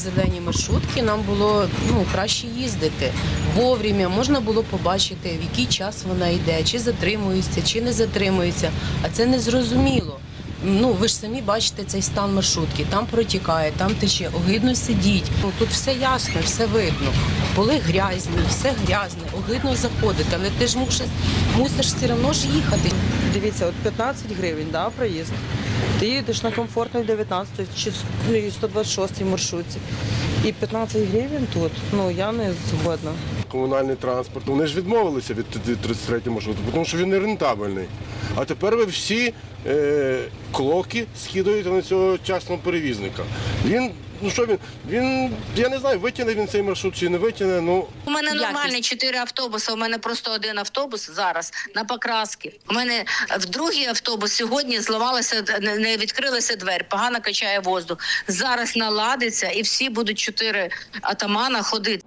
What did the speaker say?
зелені маршрутки, нам було ну, краще їздити. Вовремя можна було побачити, в який час вона йде, чи затримується, чи не затримується. А це не зрозуміло. Ну, ви ж самі бачите цей стан маршрутки. Там протікає, там тече, огидно сидіть. Ну тут все ясно, все видно. Поли грязні, все грязне, огидно заходити, але ти ж мусиш, мусиш все одно ж їхати. Дивіться, от 15 гривень, да, проїзд. Ти їдеш на комфортних 19 чи ну, і 126 маршрутці. І 15 гривень тут, ну я не згодна. комунальний транспорт. Вони ж відмовилися від, від 33 маршруту, тому що він не рентабельний. А тепер ви всі е, клоки скидуєте на цього частного перевізника. Він, ну що він, він, я не знаю, витягне він цей маршрут чи не витягне. Ну У мене нормальні чотири автобуси. У мене просто один автобус зараз на покраски. У мене в другий автобус сьогодні зламалася, не- не відкрилася двері, погано качає воздух. Зараз наладиться і всі будуть чотири атамана ходити.